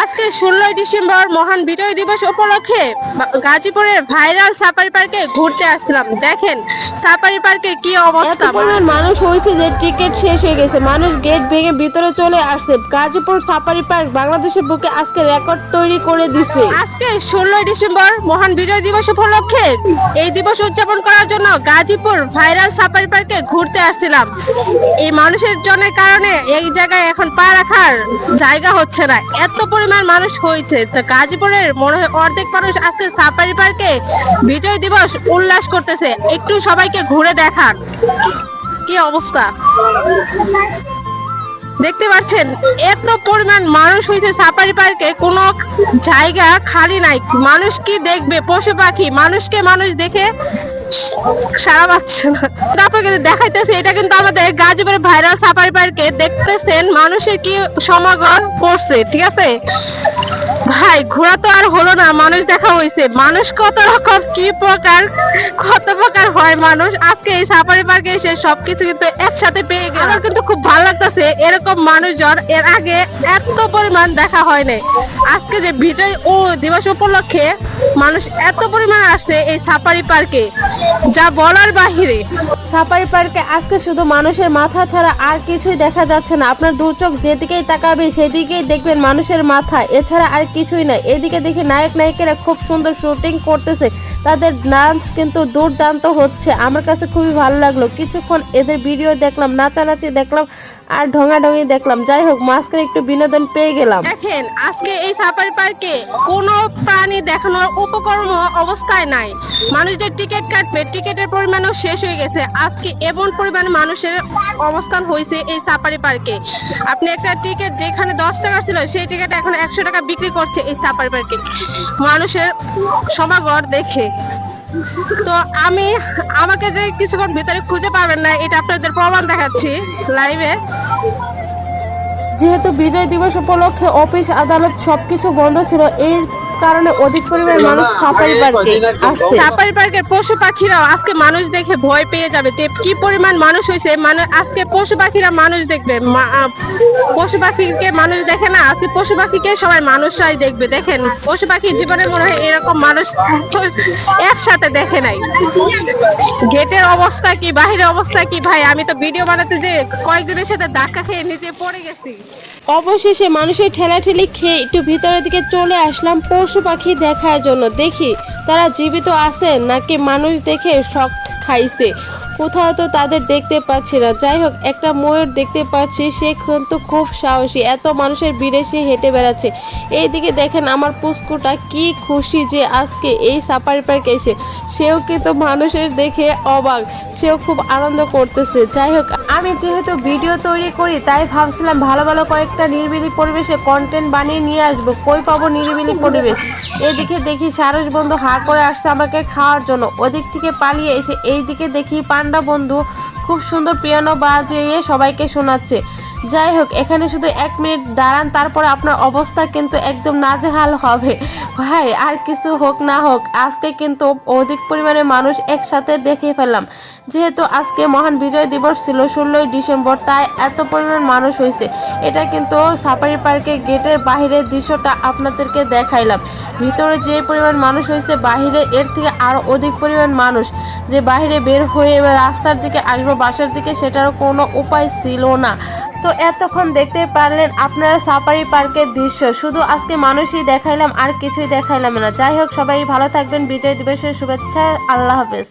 আজকে ষোলোই ডিসেম্বর মহান বিজয় দিবস উপলক্ষে গাজীপুরের ভাইরাল সাফারি পার্কে ঘুরতে আসলাম। দেখেন সাফারি পার্কে কি অবস্থা। পরিমাণ মানুষ হয়েছে যে টিকিট শেষ হয়ে গেছে। মানুষ গেট ভেঙে ভিতরে চলে আসছে। গাজীপুর সাফারি পার্ক বাংলাদেশের বুকে আজকে রেকর্ড তৈরি করে দিছে। আজকে ষোলোই ডিসেম্বর মহান বিজয় দিবস উপলক্ষে এই দিবস উদযাপন করার জন্য গাজীপুর ভাইরাল সাফারি পার্কে ঘুরতে আসছিলাম। এই মানুষের জনের কারণে এই জায়গায় এখন পা রাখার জায়গা হচ্ছে না। এত পরিমাণ মানুষ হয়েছে। গাজীপুরের মনে হয় অর্ধেক মানুষ আজকে সাফারি পার্কে বিজয় দিবস উল্লাস করতেছে। একটু সবাইকে ঘুরে দেখান। কি অবস্থা? দেখতে পাচ্ছেন, এত পরিমাণ মানুষ হয়েছে সাফারি পার্কে, কোনো জায়গা খালি নাই। মানুষ কি দেখবে? পশু পাখি, মানুষকে মানুষ দেখে সারা পাচ্ছে না তারপর কিন্তু দেখাইতেছে, এটা কিন্তু আমাদের গাজীপুরের ভাইরাল সাফারি পার্কে দেখতেছেন মানুষের কি সমাগম করছে, ঠিক আছে? ভাই ঘোরা তো আর হলো না, মানুষ দেখা হয়েছে মানুষ কত রকম, কি প্রকার, কত প্রকার হয় মানুষ। আজকে এই সাফারি পার্কে এসে সবকিছু কিন্তু একসাথে পেয়ে গেল আমার কিন্তু খুব ভালো লাগতেছে, এরকম মানুষজন, এর আগে এত পরিমাণ দেখা হয় নাই। আজকে যে বিজয় ও দিবস উপলক্ষে মানুষ এত পরিমাণ আসছে এই সাফারি পার্কে যা বলার বাহিরে। সাফারি পার্কে আজকে শুধু মানুষের মাথা ছাড়া আর কিছুই দেখা যাচ্ছে না। আপনার দু চোখ যেদিকেই তাকাবে, সেদিকেই দেখবেন মানুষের মাথা। এছাড়া আর কিছুই না। এদিকে দেখে নায়ক, নায়িকারা খুব সুন্দর শুটিং করতেছে। তাদের ডান্স কিন্তু দুর্দান্ত হচ্ছে। আমার কাছে খুবই ভালো লাগল। কিছুক্ষণ এদের ভিডিও দেখলাম, নাচানাচি দেখলাম আর ঢঙাঢঙি দেখলাম। যাই হোক, মাঝখানে একটু বিনোদন পেয়ে গেলাম। দেখেন, আজকে এই সাফারি পার্কে কোনো প্রাণী দেখানোর উপকরণ অবস্থায় নাই। মানুষদের টিকিট কাটবে। টিকিটের পরিমাণও শেষ হয়ে গেছে। আজকে এমন পরিমাণ মানুষের অবস্থান হয়েছে এই সাফারি পার্কে। আপনি একটা টিকিট যেখানে দশ টাকা ছিল, সেই টিকিট এখন একশো টাকা বিক্রি করছে এই সাফারি পার্কে। মানুষের সমাগম দেখে। তো আমি, আমাকে যে কিছুক্ষণ ভিতরে খুঁজে পাবেন না, এটা আপনাদের প্রমাণ দেখাচ্ছি লাইভে যেহেতু বিজয় দিবস উপলক্ষে অফিস, আদালত সবকিছু বন্ধ ছিল, এই কারণে অধিক পরিমাণ মানুষ সাফারি পার্কে আসছে। সাফারি পার্কের পশু পাখিরাও আজকে মানুষ দেখে ভয় পেয়ে যাবে যে কি পরিমাণ মানুষ হয়েছে। মানে আজকে পশু পাখিরা মানুষ দেখবে। পশু পাখিকে মানুষ দেখে না আজকে পশু পাখিকে সবাই মানুষরাই দেখবে। দেখেন পশু পাখির জীবনে মনে হয় এরকম মানুষ একসাথে দেখে নাই। গেটের অবস্থা কি বাহিরের অবস্থা কি? ভাই আমি তো ভিডিও বানাতে যে কয়েকজনের সাথে ধাক্কা খেয়ে নিচে পড়ে গেছি। অবশেষে মানুষের ঠেলাঠেলি খেয়ে একটু ভিতরের দিকে চলে আসলাম। পশু পাখি দেখার জন্য দেখি তারা জীবিত আছে নাকি মানুষ দেখে শখ খাইছে। কোথাও তো তাদের দেখতে পাচ্ছি না। যাই হোক, একটা ময়ূর দেখতে পাচ্ছি, সে কিন্তু খুব সাহসী, এত মানুষের ভিড়ে সে হেঁটে বেড়াচ্ছে। এইদিকে দেখেন আমার পুস্কুটা কি খুশি যে আজকে এই সাফারি পার্কে এসে, সেও কিন্তু মানুষের দেখে অবাক, সেও খুব আনন্দ করতেছে। যাই হোক, আমি যেহেতু ভিডিও তৈরি করি, তাই ভাবছিলাম ভালো ভালো কয়েকটা নিরিবিলি পরিবেশে কন্টেন্ট বানিয়ে নিয়ে আসব। কই পাবো নিরিবিলি পরিবেশ? এদিকে দেখি সারস বন্ধু হা করে আসছে আমাকে খাওয়ার জন্য। ওদিক থেকে পালিয়ে এসে এই দিকে দেখি পান্ডা বন্ধু খুব সুন্দর পিয়ানো বাজিয়ে সবাইকে শোনাচ্ছে। যাই হোক, এখানে শুধু এক মিনিট দাঁড়ান, তারপরে আপনার অবস্থা কিন্তু একদম নাজেহাল হবে। ভাই, আর কিছু হোক না হোক, আজকে কিন্তু অধিক পরিমাণে মানুষ একসাথে দেখে ফেললাম। যেহেতু আজকে মহান বিজয় দিবস ছিল ষোলোই ডিসেম্বর, তাই এত পরিমাণ মানুষ হয়েছে। এটা কিন্তু সাফারি পার্কে গেটের বাহিরের দৃশ্যটা আপনাদেরকে দেখাইলাম। ভিতরে যে পরিমাণ মানুষ হয়েছে, বাহিরে এর থেকে আরও অধিক পরিমাণ মানুষ। যে বাইরে বের হয়ে রাস্তার দিকে আসব, বাসার দিকে, সেটারও কোনো উপায় ছিল না। তো এতক্ষণ দেখতে পারলেন আপনারা সাফারি পার্কের দৃশ্য। শুধু আজকে মানুষই দেখাইলাম, আর কিছুই দেখাইলাম না। যাই হোক, সবাই ভালো থাকবেন, বিজয় দিবসের শুভেচ্ছা, আল্লাহ হাফেজ।